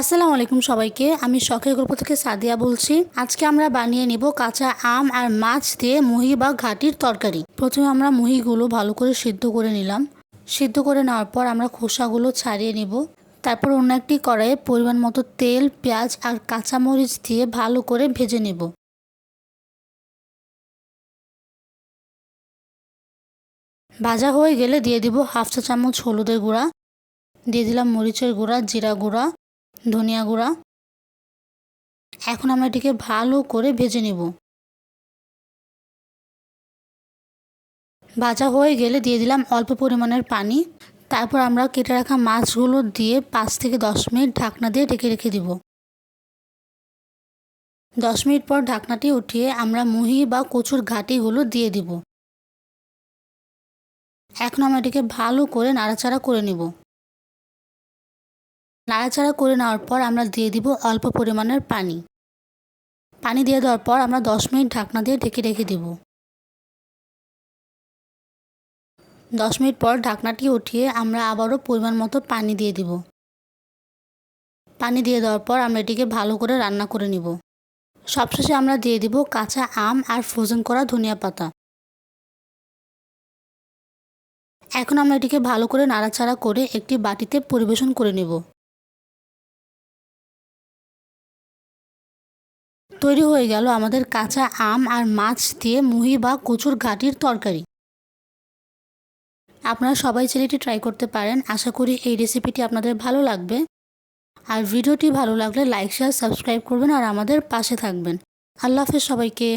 আসসালামু আলাইকুম সবাইকে। আমি শখের গল্প থেকে সাদিয়া বলছি। আজকে আমরা বানিয়ে নিব কাঁচা আম আর মাছ দিয়ে মুহি বা ঘাটির তরকারি। প্রথমে আমরা মুহিগুলো ভালো করে সিদ্ধ করে নিলাম। সিদ্ধ করে নেওয়ার পর আমরা খোসাগুলো ছাড়িয়ে নিব। তারপর অন্য একটি কড়াইয়ে পরিমাণ মতো তেল, পেঁয়াজ আর কাঁচামরিচ দিয়ে ভালো করে ভেজে নেব। ভাজা হয়ে গেলে দিয়ে দিব হাফ চা চামচ হলুদের গুঁড়া। দিয়ে দিলাম মরিচের গুঁড়া, জিরা গুঁড়া। ধনিয়া গুঁড়া। এখন আমরা এটিকে ভালো করে ভেজে নেব। ভাজা হয়ে গেলে দিয়ে দিলাম অল্প পরিমাণের পানি। তারপর আমরা কেটে রাখা মাছগুলো দিয়ে পাঁচ থেকে দশ মিনিট ঢাকনা দিয়ে ঢেকে রেখে দিব। দশ মিনিট পর ঢাকনাটি উঠিয়ে আমরা মুহি বা কচুর ঘাটিগুলো দিয়ে দিব। এখন আমরা এটিকে ভালো করে নাড়াচাড়া করে নেব। নাড়াচাড়া করে নেওয়ার পর আমরা দিয়ে দিব অল্প পরিমাণের পানি। পানি দিয়ে দেওয়ার পর আমরা দশ মিনিট ঢাকনা দিয়ে ঢেকে রেখে দিব। দশ মিনিট পর ঢাকনাটি উঠিয়ে আমরা আবারও পরিমাণ মতো পানি দিয়ে দিব। পানি দিয়ে দেওয়ার পর আমরা এটিকে ভালো করে রান্না করে নিব। সবশেষে আমরা দিয়ে দিব কাঁচা আম আর ফ্রোজেন করা ধনিয়া পাতা। এখন আমরা এটিকে ভালো করে নাড়াচাড়া করে একটি বাটিতে পরিবেশন করে নেব। তৈরি হয়ে গেল আমাদের কাঁচা আম আর মাছ দিয়ে মুহি বা কচুর ঘাটির তরকারি। আপনারা সবাই ছেলেটি ট্রাই করতে পারেন। আশা করি এই রেসিপিটি আপনাদের ভালো লাগবে। আর ভিডিওটি ভালো লাগলে লাইক শেয়ার সাবস্ক্রাইব করবেন আর আমাদের পাশে থাকবেন। আল্লাহ হাফেজ সবাইকে।